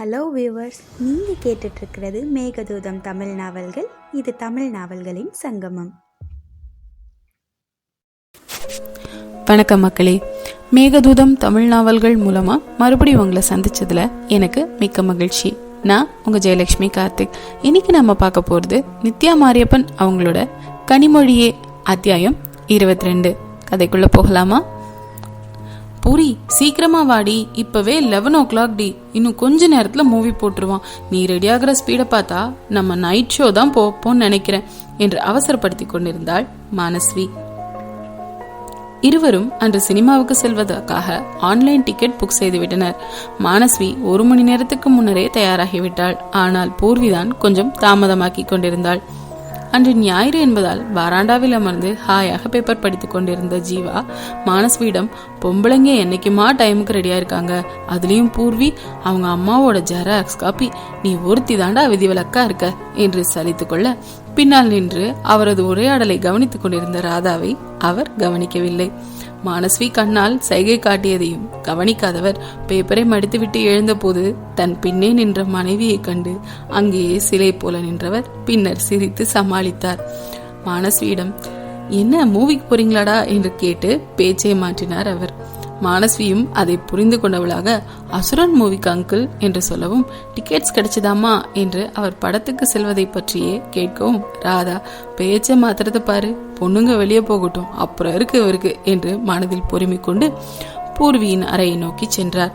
Hello viewers நீங்கள் கேட்டுட்ருக்கிறது மேகதூதம் தமிழ் நாவல்கள். இது தமிழ் நாவல்களின் சங்கமம். வணக்கம் மக்களே. மேகதூதம் தமிழ் நாவல்கள் மூலமாக மறுபடியும் உங்களை சந்திச்சதில் எனக்கு மிக்க மகிழ்ச்சி. நான் உங்கள் ஜெயலட்சுமி கார்த்திக். இன்னைக்கு நம்ம பார்க்க போகிறது நித்யா மாரியப்பன் அவங்களோட கனிமொழியே அத்தியாயம் இருபத்தி ரெண்டு. கதைக்குள்ளே போகலாமா? பூரி சீக்கிரமா வாடி. இப்பவே லெவன் ஓ கிளாக் டி. இன்னும் கொஞ்ச நேரத்துல மூவி போட்டுருவான். நீ ரெடி ஆகிற ஸ்பீட பார்த்தா நம்ம நைட் ஷோ தான் போப்போம்னு நினைக்கிறேன் என்று அவசரப்படுத்தி கொண்டிருந்தாள் மானஸ்வி. இருவரும் அன்று சினிமாவுக்கு செல்வதற்காக ஆன்லைன் டிக்கெட் புக் செய்துவிட்டனர். மானஸ்வி ஒரு மணி நேரத்துக்கு முன்னரே தயாராகிவிட்டாள். ஆனால் பூர்விதான் கொஞ்சம் தாமதமாக்கி கொண்டிருந்தாள். அன்று ஞாயிறு என்பதால் வராண்டாவில் அமர்ந்து ஹாயாக பேப்பர் படித்துக் கொண்டிருந்த ஜீவா மானஸ்வியிடம் பொம்பளைங்க என்னைக்குமா டைமுக்கு ரெடியா இருக்காங்க அதுலயும் பூர்வி அவங்க அம்மாவோட ஜெராக்ஸ் காப்பி நீ ஒருத்தி தாண்டா விதிவிலக்கா இருக்க? என்று சலித்துக் கொள்ள பின்னால் நின்று அவரது உரையாடலை கவனித்துக் கொண்டிருந்த ராதாவை அவர் கவனிக்கவில்லை. மானஸ்வி கண்ணால் சைகை காட்டியதையும் கவனிக்காதவர் பேப்பரை மடித்துவிட்டு எழுந்தபோது தன் பின்னே நின்ற மனைவியைக் கண்டு அங்கேயே சிலை போல நின்றவர். பின்னர் சிரித்து சமாளித்தார். மானஸ்வியிடம் என்ன மூவிக்கு போறீங்களாடா? என்று கேட்டு பேச்சை மாற்றினார் அவர். மானஸ்வியும் அதை புரிந்து கொண்டவளாக அசுரன் மூவிக்கு அங்கிள் என்று சொல்லவும் டிக்கெட்ஸ் கிடைச்சதாமா என்று அவர் படத்துக்கு செல்வதை பற்றியே கேட்கவும் ராதா பேச்சை மாத்திரத்தை பாரு. பொண்ணுங்க வெளியே போகட்டும் அப்புறம் இருக்கு இவருக்கு என்று மனதில் பொறுமை கொண்டு பூர்வியின் அறையை நோக்கி சென்றார்.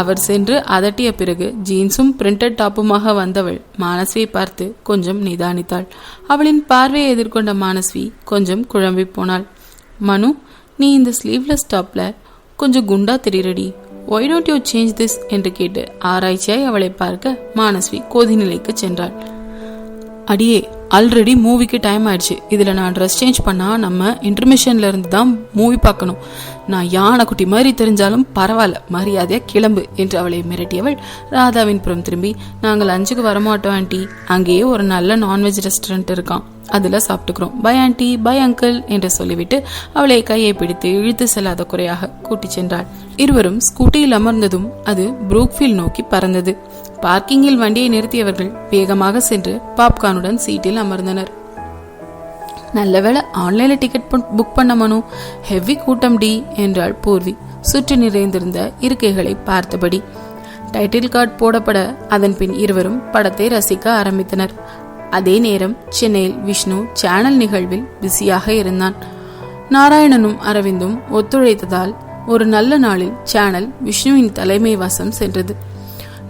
அவர் சென்று அதட்டிய பிறகு ஜீன்ஸும் பிரிண்டட் டாப்புமாக வந்தவள் மானஸ்வியை பார்த்து கொஞ்சம் நிதானித்தாள். அவளின் பார்வையை எதிர்கொண்ட மானஸ்வி கொஞ்சம் குழம்பி போனாள். மனு நீ இந்த ஸ்லீவ்லெஸ் டாப்ல கொஞ்சம் குண்டா தெரியுறடி. Why don't you change this என்று கேட்டு ஆராய்ச்சியாய் அவளை பார்க்க மானஸ்வி கொதிநிலைக்கு சென்றாள். அடியே ஆல்ரெடி மூவிக்கு டைம் ஆயிடுச்சு. இதில் நான் ட்ரெஸ் சேஞ்ச் பண்ணால் நம்ம இன்டர்மிஷன்ல இருந்து தான் மூவி பார்க்கணும். நான் யானை குட்டி மாதிரி தெரிஞ்சாலும் பரவாயில்ல மரியாதையாக கிளம்பு என்று அவளை மிரட்டியவள் ராதாவின் புறம் திரும்பி நாங்கள் அஞ்சுக்கு வரமாட்டோம் ஆண்டி அங்கேயே ஒரு நல்ல நான்வெஜ் ரெஸ்டாரண்ட் இருக்கான் அதில் சாப்பிட்டுக்கிறோம். பை ஆண்டி பை அங்கிள் என்று சொல்லிவிட்டு அவளை கையை பிடித்து இழுத்து செல்லாத குறையாக கூட்டிச் சென்றாள். இருவரும் ஸ்கூட்டியில் அமர்ந்ததும் அது புரூக்ஃபீல் நோக்கி பறந்தது. பார்க்கிங்கில் வண்டியை நிறுத்தியவர்கள் வேகமாக சென்று பாப்கார்னுடன் சீட்டில் அமர்ந்தனர். நல்லவேளை ஆன்லைன்ல டிக்கெட் புக் பண்ண மனு. ஹெவி கூட்டம் டி என்றாள் பூர்வி. சுற்றி நிறைந்திருந்த இருக்கைகளை பார்த்தபடி. டைட்டில் கார்டு போடப்பட அதன் பின் இருவரும் படத்தை ரசிக்க ஆரம்பித்தனர். அதே நேரம் சென்னையில் விஷ்ணு சேனல் நிகழ்வில் பிஸியாக இருந்தான். நாராயணனும் அரவிந்தும் ஒத்துழைத்ததால் ஒரு நல்ல நாளில் சேனல் விஷ்ணுவின் தலைமை வசம் சென்றது.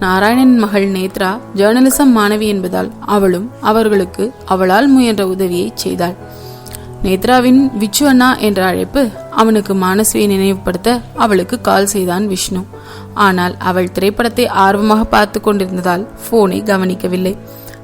நாராயணன் மகள் நேத்ரா ஜேர்னலிசம் மாணவி என்பதால் அவளும் அவர்களுக்கு அவளால் முயன்ற உதவியை செய்தாள். நேத்ராவின் விச்சு அண்ணா என்ற அழைப்பு அவனுக்கு மானஸ்வியை நினைவுபடுத்த அவளுக்கு கால் செய்தான் விஷ்ணு. ஆனால் அவள் திரைப்படத்தை ஆர்வமாக பார்த்து கொண்டிருந்ததால் போனை கவனிக்கவில்லை.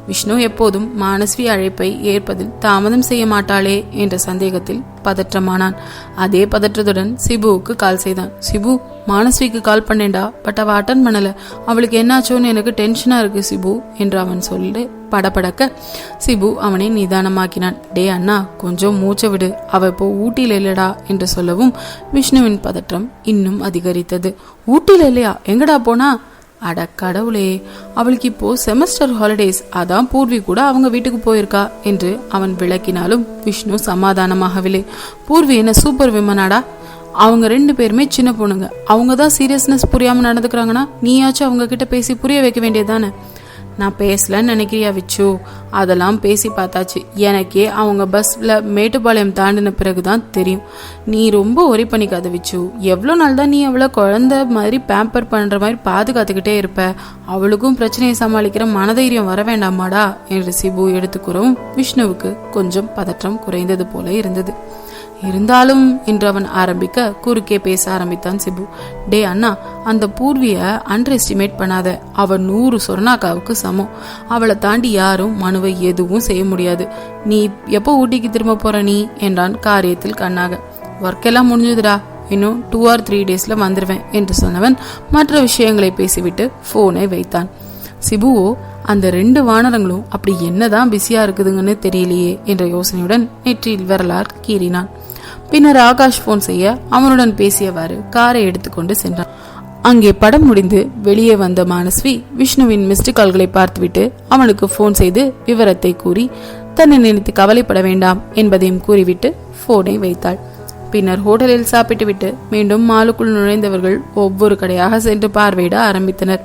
விஷ்ணு எப்போதும் மானஸ்வி அழைப்பை ஏற்பதில் தாமதம் செய்ய மாட்டாளே என்ற சந்தேகத்தில் பதற்றமானான். அதே பதற்றத்துடன் சிபுவுக்கு கால் செய்தான். சிபு மானஸ்விக்கு கால் பண்ணேண்டா பட் அவ அட்டன் பண்ணல. அவளுக்கு என்னாச்சோன்னு எனக்கு டென்ஷனா இருக்கு சிபு என்று அவன் சொல்லி படபடக்க சிபு அவனை நிதானமாக்கினான். டே அண்ணா கொஞ்சம் மூச்சை விடு. அவ இப்போ ஊட்டியில் இல்லடா என்று சொல்லவும் விஷ்ணுவின் பதற்றம் இன்னும் அதிகரித்தது. ஊட்டியில் இல்லையா? எங்கடா போனா? அட கடவுளே அவளுக்கு இப்போ செமஸ்டர் ஹாலிடேஸ் அதான் பூர்வி கூட அவங்க வீட்டுக்கு போயிருக்கா என்று அவன் விளக்கினாலும் விஷ்ணு சமாதானமாகவில்லை. பூர்வி என்ன சூப்பர் விமனாடா அவங்க ரெண்டு பேருமே சின்ன பொண்ணுங்க. அவங்க தான் சீரியஸ்னஸ் புரியாம நடந்துக்கிறாங்கன்னா நீயாச்சும் அவங்க கிட்ட பேசி புரிய வைக்க வேண்டியதானே நான் பேசலன்னு நினைக்கிறியா விச்சு? அதெல்லாம் பேசி பார்த்தாச்சு. எனக்கே அவங்க பஸ்ல மேட்டுப்பாளையம் தாண்டின பிறகு தான் தெரியும். நீ ரொம்ப ஒரி பண்ணிக்காத விச்சு. எவ்வளோ நாள் தான் நீ அவளை குழந்த மாதிரி பேம்பர் பண்ணுற மாதிரி பாதுகாத்துக்கிட்டே இருப்ப. அவளுக்கும் பிரச்சனையை சமாளிக்கிற மனதைரியம் வர வேண்டாமாடா என்று சிபு எடுத்துக்கிறோம் விஷ்ணுவுக்கு கொஞ்சம் பதற்றம் குறைந்தது போல இருந்தது. இருந்தாலும் என்று அவன் ஆரம்பிக்க குறுக்கே பேச ஆரம்பித்தான் சிபு. டே அண்ணா அந்த பூர்விய அண்டர் எஸ்டிமேட் பண்ணாத. அவன் நூறு சொர்ணாக்காவுக்கு சமம். அவளை தாண்டி யாரும் மனுவை எதுவும் செய்ய முடியாது. நீ எப்போ ஊட்டிக்கு திரும்ப போற நீ? என்றான் காரியத்தில் கண்ணாக. ஒர்க் எல்லாம் முடிஞ்சதுடா. இன்னும் டூ ஆர் த்ரீ டேஸ்ல வந்துடுவேன் என்று சொன்னவன் மற்ற விஷயங்களை பேசிவிட்டு போனை வைத்தான். சிபுவோ அந்த ரெண்டு வானரங்களும் அப்படி என்னதான் பிஸியா இருக்குதுங்கன்னு தெரியலையே என்ற யோசனையுடன் நெற்றியில் வரலாறு கீறினான். பின்னர் ஆகாஷ் போன் செய்ய அவனுடன் பேசியவாறு காரை எடுத்துக்கொண்டு சென்றான். அங்கே படம் முடிந்து வெளியே வந்த மானஸ்வி விஷ்ணுவின் மிஸ்டு கால்களை பார்த்துவிட்டு அவனுக்கு ஃபோன் செய்து விவரத்தை கூறி தன்னை நினைத்து கவலைப்பட வேண்டாம் என்பதையும் கூறிவிட்டு போனை வைத்தாள். பின்னர் ஹோட்டலில் சாப்பிட்டுவிட்டு மீண்டும் மாலுக்குள் நுழைந்தவர்கள் ஒவ்வொரு கடையாக சென்று பார்வையிட ஆரம்பித்தனர்.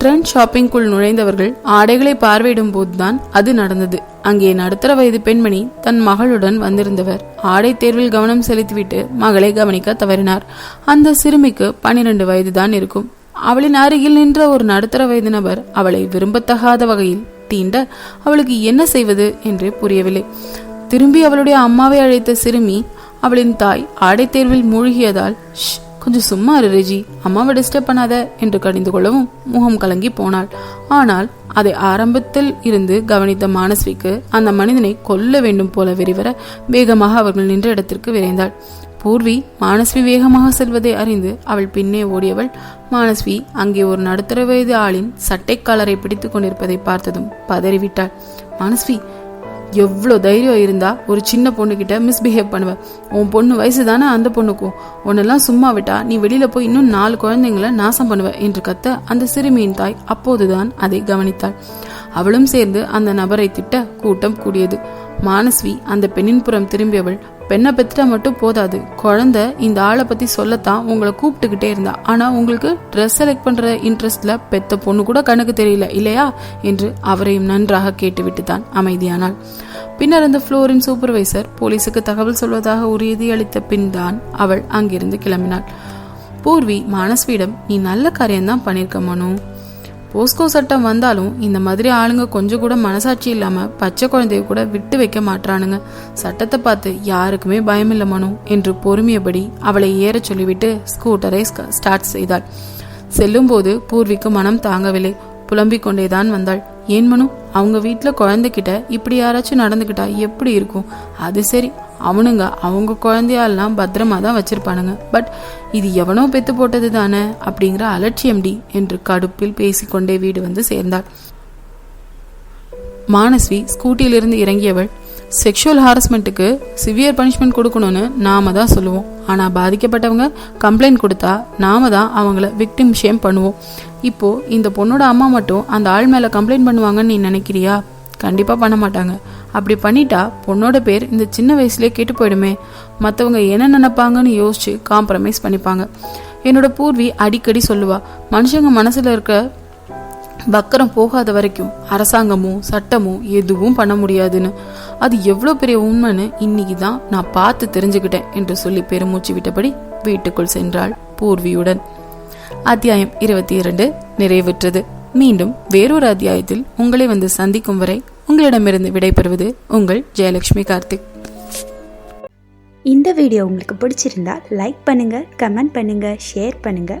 ட்ரெண்ட் ஷாப்பிங்குள் நுழைந்தவர்கள் ஆடைகளை பார்வையிடும் போதுதான் அது நடந்தது. அங்கே நடுத்தர வயது பெண்மணி தன் மகளுடன் வந்திருந்தவர். ஆடை தேர்வில் கவனம் செலுத்திவிட்டு மகளை கவனிக்க தவறினார். அந்த சிறுமிக்கு பனிரெண்டு வயதுதான் இருக்கும். அவளின் அருகில் நின்ற ஒரு நடுத்தர வயது நபர் அவளை விரும்பத்தகாத வகையில் தீண்ட அவளுக்கு என்ன செய்வது என்று புரியவில்லை. திரும்பி அவளுடைய அம்மாவை அழைத்த சிறுமி அவளின் தாய் ஆடை தேர்வில் மூழ்கியதால் "ஷ், கொஞ்சம் சும்மா இரு ரெஜி. அம்மாவை டிஸ்டர்ப் பண்ணாத என்று கடிந்து கொள்ளவும் முகம் கலங்கி போனாள். ஆனால் அதை ஆரம்பத்தில் இருந்து கவனித்த மானஸ்விக்கு அந்த மனிதனை கொல்ல வேண்டும் போல வெறிவர வேகமாக அவர்கள் நின்ற இடத்திற்கு விரைந்தாள். பூர்வி மானஸ்வி வேகமாக செல்வதை அறிந்து அவள் பின்னே ஓடியவள் மானஸ்வி அங்கே ஒரு நடுத்தர வயது ஆளின் சட்டைக்காலரை பிடித்து பிடித்துக் கொண்டிருப்பதை பார்த்ததும் பதறிவிட்டாள். மானஸ்வி எவ்வளோ தைரியம் இருந்தா ஒரு சின்ன பொண்ணுகிட்ட மிஸ்பிஹேவ் பண்ணுவ. உன் பொண்ணு வயசு தானே அந்த பொண்ணுக்கும் உன்னெல்லாம் சும்மா விட்டா நீ வெளியில போய் இன்னும் நாலு குழந்தைங்கள நாசம் பண்ணுவ என்று கத்த அந்த சிறுமியின் தாய் அப்போதுதான் அதை கவனித்தாள். அவளும் சேர்ந்து அந்த நபரை திட்ட கூட்டம் கூடியது. மானஸ்வி அந்த பெண்ணின் புறம் திரும்பியவள் பெண்ணை பெற்றுட்டா மட்டும் போதாது. குழந்தை இந்த ஆளை பத்தி சொல்லத்தான் உங்களை கூப்பிட்டுக்கிட்டே இருந்தா. ஆனா உங்களுக்கு ட்ரெஸ் செலக்ட் பண்ற இன்ட்ரெஸ்ட்ல பெத்த பொண்ணு கூட கணக்கு தெரியல இல்லையா? என்று அவரையும் நன்றாக கேட்டுவிட்டு தான் அமைதியானாள். பின்னர் அந்த ஃப்ளோரின் சூப்பர்வைசர் போலீஸுக்கு தகவல் சொல்வதாக உறுதி அளித்த பின் தான் அவள் அங்கிருந்து கிளம்பினாள். பூர்வி மானஸ்வியிடம் நீ நல்ல காரியம்தான் பண்ணிருக்க மனு. போஸ்கோ சட்டம் வந்தாலும் இந்த மாதிரி ஆளுங்க கொஞ்சம் கூட மனசாட்சி இல்லாம பச்சை குழந்தைய கூட விட்டு வைக்க மாட்றானுங்க. சட்டத்தை பார்த்து யாருக்குமே பயமில்லை மனு என்று பொறுமையபடி அவளை ஏறச் சொல்லிவிட்டு ஸ்கூட்டரை ஸ்டார்ட் செய்தாள். செல்லும்போது பூர்விக்கு மனம் தாங்கவில்லை. புலம்பிக் கொண்டேதான் வந்தாள். ஏன் மனு? அவங்க வீட்டில் குழந்தைகிட்ட இப்படி யாராச்சும் நடந்துக்கிட்டா எப்படி இருக்கும்? அது சரி. அவனுங்க அவங்க குழந்தையாலாம் பத்திரமா தான் வச்சிருப்பானுங்க. பட் இது எவனோ பெத்து போட்டது தானே அப்படிங்கிற அலட்சியம்டி என்று கடுப்பில் பேசிக்கொண்டே வீடு வந்து சேர்ந்தாள். மானஸ்வி ஸ்கூட்டியிலிருந்து இறங்கியவள் செக்ஷுவல் ஹாரஸ்மெண்ட்டுக்கு சிவியர் பனிஷ்மெண்ட் கொடுக்கணும்னு நாம தான் சொல்லுவோம். ஆனா பாதிக்கப்பட்டவங்க கம்ப்ளைண்ட் கொடுத்தா நாம தான் அவங்கள விக்டிம் ஷேம் பண்ணுவோம். இப்போ இந்த பொண்ணோட அம்மா மட்டும் அந்த ஆள் மேல கம்ப்ளைண்ட் பண்ணுவாங்கன்னு நீ நினைக்கிறியா? கண்டிப்பா பண்ண மாட்டாங்க. அப்படி பண்ணிட்டா பொண்ணோட பேர் இந்த சின்ன வயசுலயே கெட்டு போயிடுமே. மத்தவங்க என்ன நினைப்பாங்கன்னு யோசிச்சு காம்ப்ரமைஸ் பண்ணிப்பாங்க. என்னோட பூர்வி அடிக்கடி சொல்லுவா மனுஷங்க மனசுல இருக்க வக்கரம் போகாத வரைக்கும் அரசாங்கமும் சட்டமும் எதுவும் பண்ண முடியாதுன்னு. அது எவ்வளோ பெரிய உண்மைன்னு இன்னைக்கு தான் நான் பார்த்து தெரிஞ்சுக்கிட்டேன் என்று சொல்லி பெருமூச்சு விட்டபடி வீட்டுக்குள் சென்றாள் பூர்வியுடன். அத்தியாயம் இருபத்தி இரண்டு நிறைவுற்றது. மீண்டும் வேறொரு அத்தியாயத்தில் உங்களை வந்து சந்திக்கும் வரை உங்களிடமிருந்து விடைபெறுவது உங்கள் ஜெயலட்சுமி கார்த்திக். இந்த வீடியோ உங்களுக்கு பிடிச்சிருந்தா லைக் பண்ணுங்க கமெண்ட் பண்ணுங்க ஷேர் பண்ணுங்க.